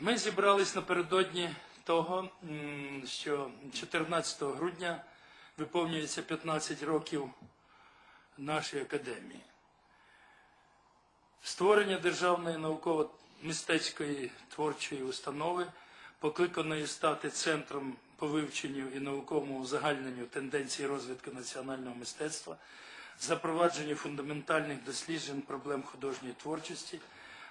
Ми зібрались напередодні того, що 14 грудня виповнюється 15 років нашої академії. Створення Державної науково-мистецької творчої установи, покликаної стати центром по вивченню і науковому узагальненню тенденцій розвитку національного мистецтва, запровадженню фундаментальних досліджень проблем художньої творчості,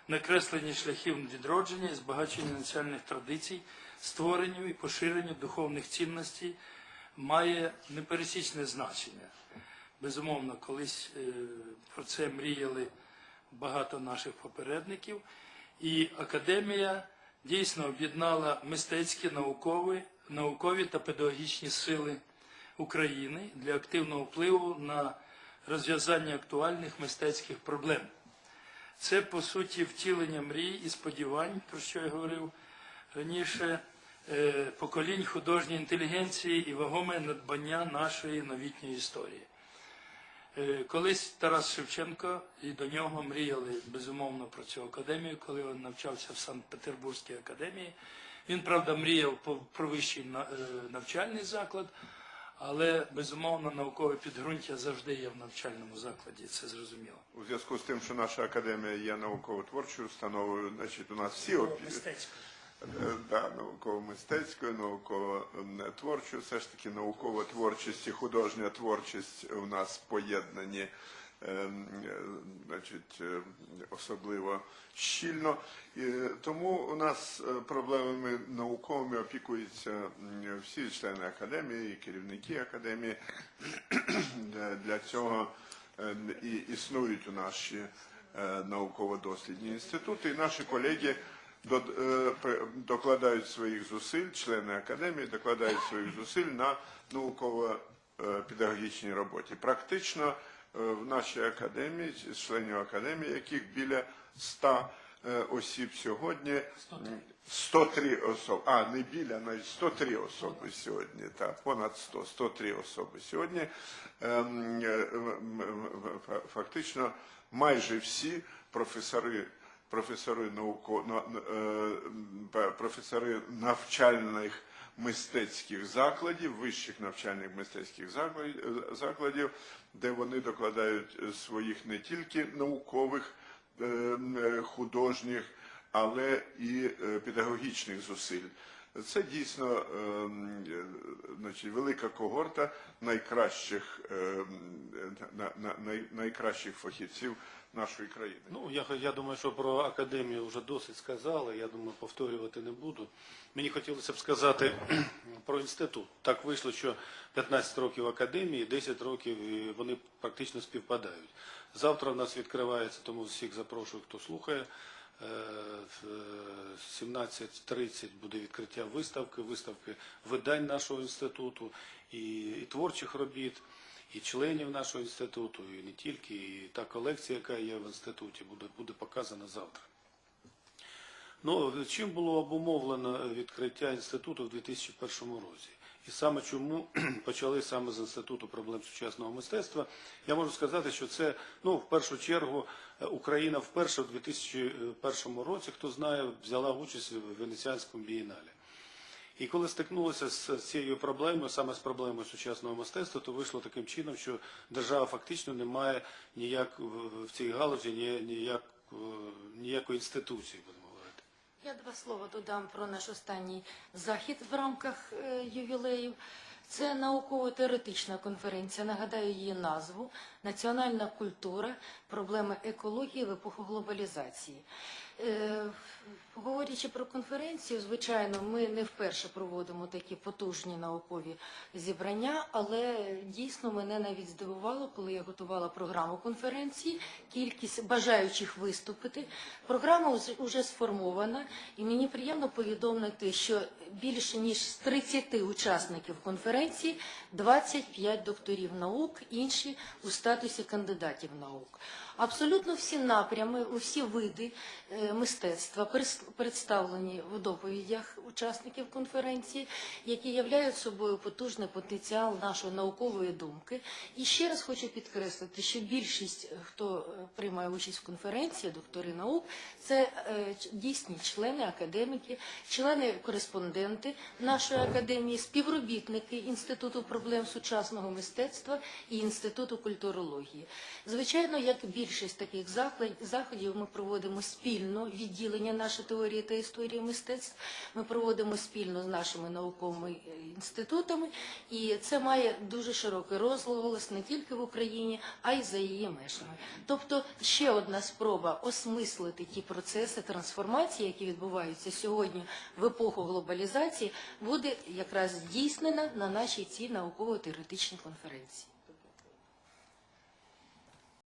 накресленні шляхів відродження і збагачення національних традицій, створенню і поширенню духовних цінностей має непересічне значення. Безумовно, колись е, про це мріяли багато наших попередників, і академія дійсно об'єднала мистецькі, наукові, наукові та педагогічні сили України для активного впливу на розв'язання актуальних мистецьких проблем. Це, по суті, втілення мрій і сподівань, про що я говорив раніше, е, поколінь художньої інтелігенції і вагоме надбання нашої новітньої історії. Е, Колись Тарас Шевченко і до нього мріяли безумовно про цю академію, коли він навчався в Санкт-Петербурзькій академії. Він, правда, мріяв про вищий е, навчальний заклад, але безумовно наукове підґрунтя завжди є в навчальному закладі, це зрозуміло. У зв'язку з тим, що наша академія є науково-творчою установою, значить у нас всі опі... Е, да, науково-мистецькою, науково-творчою, все ж таки наукова творчість і художня творчість у нас поєднані значить, е, особливо щільно. Тому у нас е, проблемами науковими опікуються всі члени академії, керівники академії. Для- цього е, і існують у наші е, науково-дослідні інститути, і наші колеги до- е, докладають своїх зусиль, члени академії докладають своїх зусиль на науково-педагогічній роботі. Практично е, в нашій академії, з членів академії, яких біля 100 е, осіб сьогодні, 103 особи, а не біля, навіть 103 особи сьогодні, так, понад 100, 103 особи сьогодні. ем, е, Фактично майже всі професори професори науко, е, професори навчальних мистецьких закладів, вищих навчальних мистецьких закладів, де вони докладають своїх не тільки наукових, е, м, е, художніх, але і е, педагогічних зусиль. Це дійсно е, м, е, значить, велика когорта найкращих, е, м, на- на- най- найкращих фахівців нашої країни. Ну, я, я думаю, що про академію вже досить сказали, я думаю, повторювати не буду. Мені хотілося б сказати про інститут. Так вийшло, що 15 років академії, 10 років і вони практично співпадають. Завтра в нас відкривається, тому всіх запрошую, хто слухає. Е, в, е, 17.30 буде відкриття виставки, виставки видань нашого інституту і, і творчих робіт і членів нашого інституту, і не тільки, і та колекція, яка є в інституті, буде, буде показана завтра. Ну, чим було обумовлено відкриття інституту в 2001 році? І саме чому почали саме з Інституту проблем сучасного мистецтва, я можу сказати, що це, ну, в першу чергу, е, Україна вперше в 2001 році, хто знає, взяла участь в Венеціанському бієналі. І коли стикнулися з цією проблемою, саме з проблемою сучасного мистецтва, то вийшло таким чином, що держава фактично не має ніяк в цій галузі ніяк, е, ніякої інституції. Я два слова додам про наш останній захід в рамках е, ювілеїв. Це науково-теоретична конференція. Нагадаю її назву Національна культура, проблеми екології в епоху глобалізації. Е, Говорячи про конференцію, звичайно, ми не вперше проводимо такі потужні наукові зібрання, але дійсно мене навіть здивувало, коли я готувала програму конференції, кількість бажаючих виступити. Програма вже сформована, і мені приємно повідомити, що більше ніж з 30 учасників конференції 25 докторів наук, інші у статусі статусі кандидатів наук. Абсолютно всі напрями, усі види е, мистецтва представлені в доповідях учасників конференції, які являють собою потужний потенціал нашої наукової думки. І ще раз хочу підкреслити, що більшість, е, хто е, приймає участь в конференції, доктори наук, це дійсні члени, академіки, члени кореспонденти нашої академії, співробітники Інституту проблем сучасного мистецтва і Інституту культурології. Звичайно, як більшість таких заходів ми проводимо спільно відділення нашої теорії та історії мистецтв. Ми проводимо спільно з нашими науковими е, інститутами, і це має дуже широкий розголос не тільки в Україні, а й за її межами. Тобто ще одна спроба осмислити ті процеси трансформації, які відбуваються сьогодні в епоху глобалізації, буде якраз здійснена на нашій цій науково-теоретичній конференції.